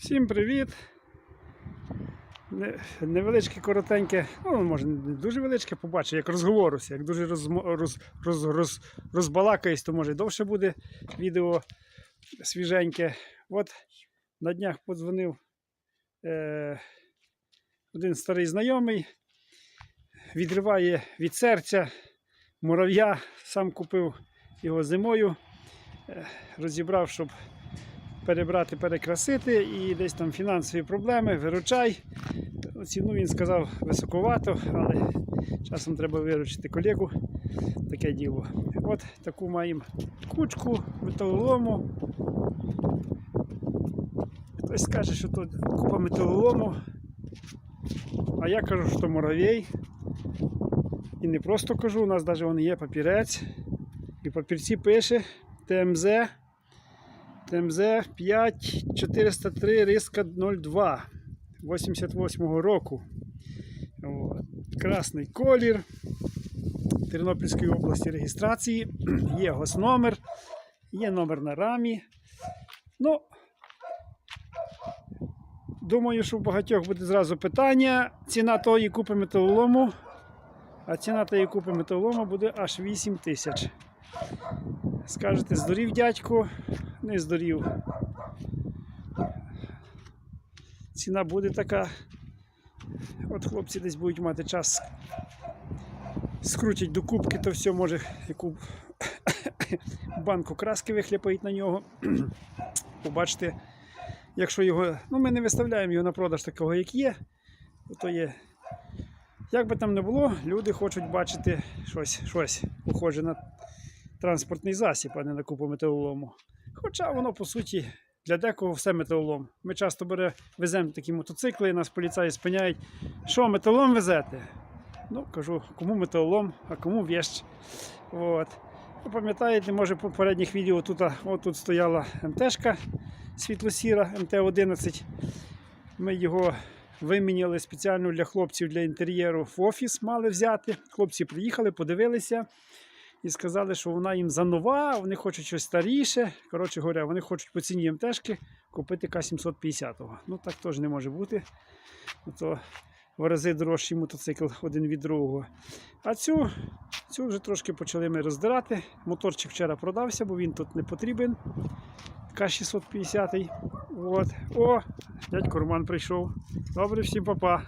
Всім привіт! Невеличке, коротеньке, ну, може, не дуже величке, побачу, як розговорюся. Як дуже розмо- роз, роз, роз, розбалакаюсь, то може довше буде відео свіженьке. От на днях подзвонив е, один старий знайомий, відриває від серця мурав'я, сам купив його зимою, е, розібрав, щоб перебрати, перекрасити і десь там фінансові проблеми, виручай. Ціну він сказав високовато, але часом треба виручити колегу. Таке діло. От таку маємо кучку металолому. Хтось скаже, що тут купа металолому. А я кажу, що муравей. І не просто кажу, у нас навіть є папірець. І папірці пише ТМЗ ТМЗ 5403 риска 02 88-го року. От. Красний колір Тернопільської області реєстрації. Є госномер, є номер на рамі. Ну, думаю, що у багатьох буде зразу питання. Ціна тої купи металолому. А ціна тої купи металолому буде аж 8 тисяч. Скажете, здурів дядько, не здурів. Ціна буде така. От хлопці десь будуть мати час. Скрутять до кубки, то все може яку банку краски вихляпають на нього. Побачите, якщо його. Ну, ми не виставляємо його на продаж такого, як є, то є. Як би там не було, люди хочуть бачити щось, щось похоже на транспортний засіб, а не на купу металолому. Хоча воно, по суті, для декого все металолом. Ми часто бере, веземо такі мотоцикли, нас поліцаї спиняють. Що, металолом везете? Ну, кажу, кому металолом, а кому вещ. От. Ви пам'ятаєте, може, по попередніх відео тут, а, от тут стояла МТшка світло-сіра МТ-11. Ми його виміняли спеціально для хлопців для інтер'єру в офіс мали взяти. Хлопці приїхали, подивилися і сказали, що вона їм занова, вони хочуть щось старіше. Коротше говоря, вони хочуть по ціні МТшки купити К750. Ну так теж не може бути. То в рази дорожчий мотоцикл один від другого. А цю, цю вже трошки почали ми роздирати. Моторчик вчора продався, бо він тут не потрібен. К650. От. О, дядько Роман прийшов. Добре, всім папа.